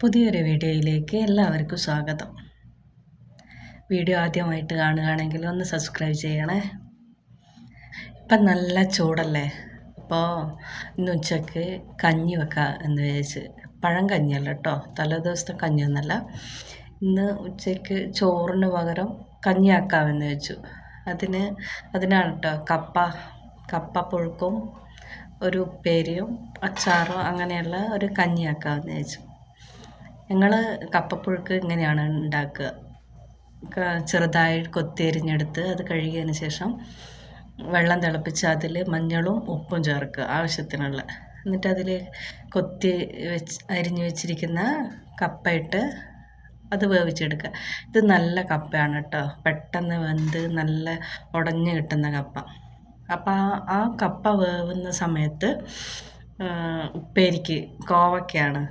പുതിയൊരു വീഡിയോയിലേക്ക് എല്ലാവർക്കും സ്വാഗതം. വീഡിയോ ആദ്യമായിട്ട് കാണുകയാണെങ്കിൽ ഒന്ന് സബ്സ്ക്രൈബ് ചെയ്യണേ. ഇപ്പം നല്ല ചൂടല്ലേ? അപ്പോൾ ഇന്ന് ഉച്ചയ്ക്ക് കഞ്ഞി വെക്കാം എന്ന് വിചാരിച്ച്. പഴം കഞ്ഞിയല്ല കേട്ടോ തലേ ദിവസത്തെ കഞ്ഞിയൊന്നല്ല. ഇന്ന് ഉച്ചയ്ക്ക് ചോറിന് പകരം കഞ്ഞിയാക്കാമെന്ന് വെച്ചു അതിന് അതിനാണ് കേട്ടോ കപ്പ കപ്പ പുഴുക്കും ഒരു ഉപ്പേരിയും അച്ചാറും അങ്ങനെയുള്ള ഒരു കഞ്ഞിയാക്കാമെന്ന് വെച്ചു ഞങ്ങൾ കപ്പപ്പുഴുക്ക് ഇങ്ങനെയാണ് ഉണ്ടാക്കുക. ചെറുതായി കൊത്തിയരിഞ്ഞെടുത്ത് അത് കഴുകിയതിന് ശേഷം വെള്ളം തിളപ്പിച്ച് അതിൽ മഞ്ഞളും ഉപ്പും ചേർക്കുക ആവശ്യത്തിനുള്ള. എന്നിട്ട് അതിൽ കൊത്തി വെച്ച് അരിഞ്ഞു വെച്ചിരിക്കുന്ന കപ്പയിട്ട് അത് വേവിച്ചെടുക്കുക. ഇത് നല്ല കപ്പയാണ് കേട്ടോ. പെട്ടെന്ന് വെന്ത് നല്ല ഉടഞ്ഞു കിട്ടുന്ന കപ്പ. അപ്പം ആ ആ കപ്പ വേവുന്ന സമയത്ത് ഉപ്പേരിക്ക് കോവയ്ക്കാണ്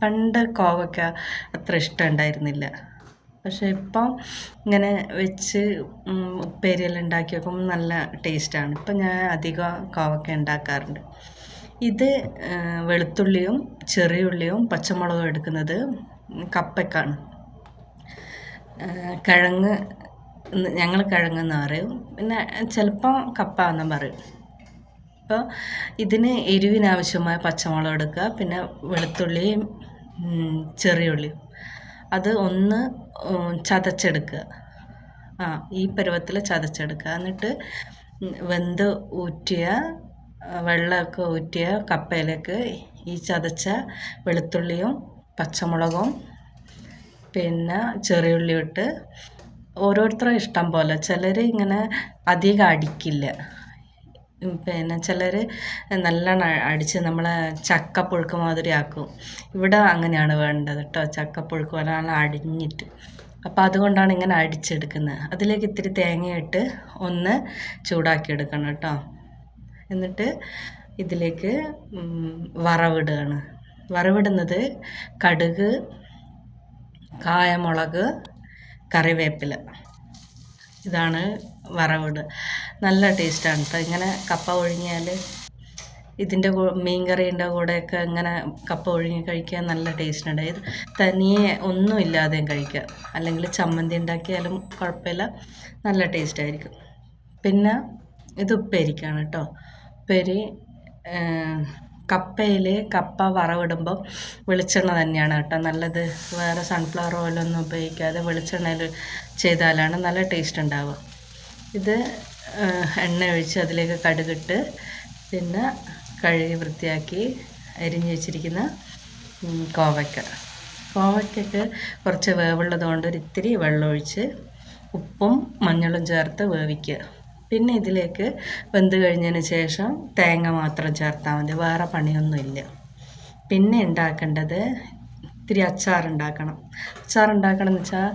പണ്ട് കോവയ്ക്ക അത്ര ഇഷ്ടം ഉണ്ടായിരുന്നില്ല. പക്ഷെ ഇപ്പം ഇങ്ങനെ വെച്ച് ഉപ്പേരിയെല്ലാം ഉണ്ടാക്കി വെക്കുമ്പോൾ നല്ല ടേസ്റ്റാണ് ഇപ്പം ഞാൻ അധികം കോവയ്ക്ക ഉണ്ടാക്കാറുണ്ട്. ഇത് വെളുത്തുള്ളിയും ചെറിയുള്ളിയും പച്ചമുളകും എടുക്കുന്നത് കപ്പയ്ക്കാണ്. കിഴങ്ങ് ഞങ്ങൾ കിഴങ്ങെന്ന് പറയും. പിന്നെ ചിലപ്പം കപ്പ എന്നും പറയും. അപ്പോൾ ഇതിന് എരിവിനാവശ്യമായ പച്ചമുളക് എടുക്കുക. പിന്നെ വെളുത്തുള്ളിയും ചെറിയുള്ളിയും അത് ഒന്ന് ചതച്ചെടുക്കുക. ആ ഈ പരുവത്തിൽ ചതച്ചെടുക്കുക. എന്നിട്ട് വെന്ത് ഊറ്റിയ വെള്ളമൊക്കെ ഊറ്റിയ കപ്പയിലേക്ക് ഈ ചതച്ച വെളുത്തുള്ളിയും പച്ചമുളകും പിന്നെ ചെറിയുള്ളിയും ഇട്ട് ഓരോരുത്തരുടെ ഇഷ്ടം പോലെ. ചിലർ ഇങ്ങനെ അധികം അടിക്കില്ല. പിന്നെ ചിലർ നല്ലോണം അടിച്ച് നമ്മളെ ചക്കപ്പുഴുക്ക് മാതിരി ആക്കും ഇവിടെ അങ്ങനെയാണ് വേണ്ടത് കേട്ടോ ചക്കപ്പുഴുക്ക് പുഴുക്ക് നല്ല അടിഞ്ഞിട്ട്. അപ്പോൾ അതുകൊണ്ടാണ് ഇങ്ങനെ അടിച്ചെടുക്കുന്നത്. അതിലേക്ക് ഇത്തിരി തേങ്ങയിട്ട് ഒന്ന് ചൂടാക്കി എടുക്കണം കേട്ടോ എന്നിട്ട് ഇതിലേക്ക് വറവിടുകയാണ്. വറവിടുന്നത് കടുക് കായമുളക് കറിവേപ്പില. ഇതാണ് വറവിട് നല്ല ടേസ്റ്റാണ് കേട്ടോ ഇങ്ങനെ കപ്പ ഒഴുങ്ങിയാൽ ഇതിന്റെ മീൻ കറീന്റെ കൂടെയൊക്കെ ഇങ്ങനെ കപ്പ ഒഴുങ്ങി കഴിക്കാൻ നല്ല ടേസ്റ്റ് ഉണ്ട് ഇത് തനിയെ ഒന്നും ഇല്ലാതെയും കഴിക്കുക അല്ലെങ്കിൽ ചമ്മന്തി ഉണ്ടാക്കിയാലും കുഴപ്പമില്ല. നല്ല ടേസ്റ്റ് ആയിരിക്കും പിന്നെ ഇത് ഉപ്പേരിക്കാണ് കേട്ടോ ഉപ്പേരി കപ്പയിൽ കപ്പ വറവിടുമ്പം വെളിച്ചെണ്ണ തന്നെയാണ് കേട്ടോ നല്ലത് വേറെ സൺഫ്ലവർ ഓയിലൊന്നും ഉപയോഗിക്കാതെ വെളിച്ചെണ്ണയിൽ ചെയ്താലാണ് നല്ല ടേസ്റ്റ് ഉണ്ടാവുക. ഇത് എണ്ണ ഒഴിച്ച് അതിലേക്ക് കടുകിട്ട് പിന്നെ കഴുകി വൃത്തിയാക്കി അരിഞ്ഞു വെച്ചിരിക്കുന്ന കോവയ്ക്ക. കോവയ്ക്കൊക്കെ കുറച്ച് വേവുള്ളതുകൊണ്ട് ഒരു ഇത്തിരി വെള്ളമൊഴിച്ച് ഉപ്പും മഞ്ഞളും ചേർത്ത് വേവിക്കുക. പിന്നെ ഇതിലേക്ക് വെന്ത് കഴിഞ്ഞതിന് ശേഷം തേങ്ങ മാത്രം ചേർത്താൽ മതി വേറെ പണിയൊന്നുമില്ല. പിന്നെ ഉണ്ടാക്കേണ്ടത് ഇത്തിരി അച്ചാറുണ്ടാക്കണം. ഉണ്ടാക്കണം എന്ന് വെച്ചാൽ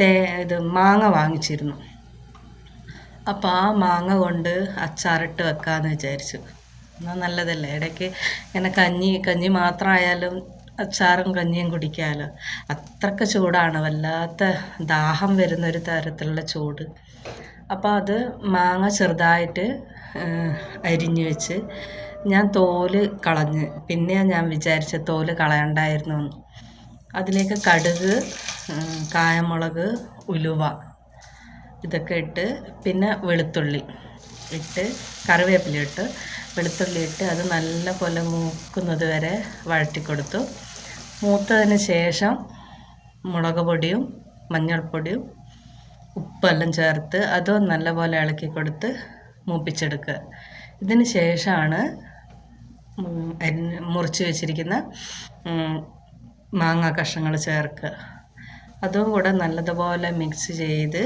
തേ ഇത് മാങ്ങ വാങ്ങിച്ചിരുന്നു. അപ്പോൾ ആ മാങ്ങ കൊണ്ട് അച്ചാറിട്ട് വെക്കാമെന്ന് വിചാരിച്ചു. എന്നാൽ നല്ലതല്ലേ? ഇടയ്ക്ക് ഇങ്ങനെ കഞ്ഞി കഞ്ഞി മാത്രമായാലും അച്ചാറും കഞ്ഞിയും കുടിക്കാമല്ലോ അത്രയ്ക്ക് ചൂടാണ്. വല്ലാത്ത ദാഹം വരുന്ന ഒരു തരത്തിലുള്ള ചൂട്. അപ്പോൾ അത് മാങ്ങ ചെറുതായിട്ട് അരിഞ്ഞു വെച്ച് ഞാൻ തോൽ കളഞ്ഞ്. പിന്നെയാണ് ഞാൻ വിചാരിച്ച തോൽ കളയണ്ടായിരുന്നു അതിലേക്ക് കടുക് കായമുളക് ഉലുവ ഇതൊക്കെ ഇട്ട് പിന്നെ വെളുത്തുള്ളി ഇട്ട് കറിവേപ്പില ഇട്ട് വെളുത്തുള്ളി ഇട്ട് അത് നല്ല പോലെ മൂക്കുന്നത് വരെ വഴറ്റിക്കൊടുത്തു. മൂത്തതിന് ശേഷം മുളക് പൊടിയും മഞ്ഞൾപ്പൊടിയും ഉപ്പെല്ലാം ചേർത്ത് അതും നല്ലപോലെ ഇളക്കി കൊടുത്ത് മൂപ്പിച്ചെടുക്കുക. ഇതിന് ശേഷമാണ് മുറിച്ച് വെച്ചിരിക്കുന്ന മാങ്ങ കഷ്ണങ്ങൾ ചേർക്കുക. അതും കൂടെ നല്ലതുപോലെ മിക്സ് ചെയ്ത്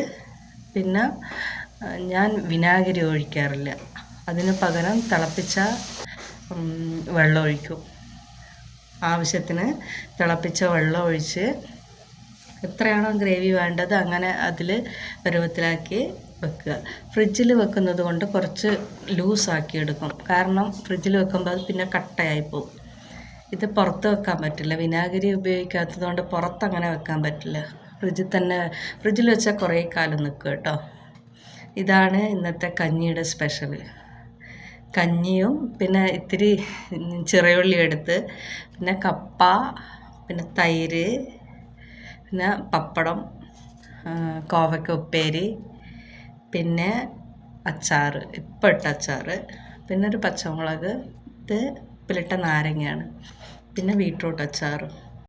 പിന്നെ ഞാൻ വിനാഗിരി ഒഴിക്കാറില്ല. അതിന് പകരം തിളപ്പിച്ച വെള്ളം ഒഴിക്കും. ആവശ്യത്തിന് തിളപ്പിച്ച വെള്ളം ഒഴിച്ച് എത്രയാണോ ഗ്രേവി വേണ്ടത് അങ്ങനെ അതിൽ പരുവത്തിലാക്കി വെക്കുക. ഫ്രിഡ്ജിൽ വെക്കുന്നത് കൊണ്ട് കുറച്ച് ലൂസാക്കി എടുക്കും. കാരണം ഫ്രിഡ്ജിൽ വെക്കുമ്പോൾ അത് പിന്നെ കട്ടയായി പോകും. ഇത് പുറത്ത് വെക്കാൻ പറ്റില്ല. വിനാഗിരി ഉപയോഗിക്കാത്തത് കൊണ്ട് പുറത്തങ്ങനെ വെക്കാൻ പറ്റില്ല. ഫ്രിഡ്ജിൽ തന്നെ ഫ്രിഡ്ജിൽ വെച്ചാൽ കുറേ കാലം നിൽക്കും കേട്ടോ. ഇതാണ് ഇന്നത്തെ കഞ്ഞിയുടെ സ്പെഷ്യൽ കഞ്ഞിയും പിന്നെ ഇത്തിരി ചെറിയുള്ളി എടുത്ത് പിന്നെ കപ്പ പിന്നെ തൈര് പിന്നെ പപ്പടം കോവയ്ക്ക ഉപ്പേരി പിന്നെ അച്ചാർ ഇപ്പം ഇട്ട അച്ചാർ പിന്നെ ഒരു പച്ചമുളക് ഇത് ഉപ്പിലിട്ട നാരങ്ങയാണ് പിന്നെ ബീട്രൂട്ട് അച്ചാറും.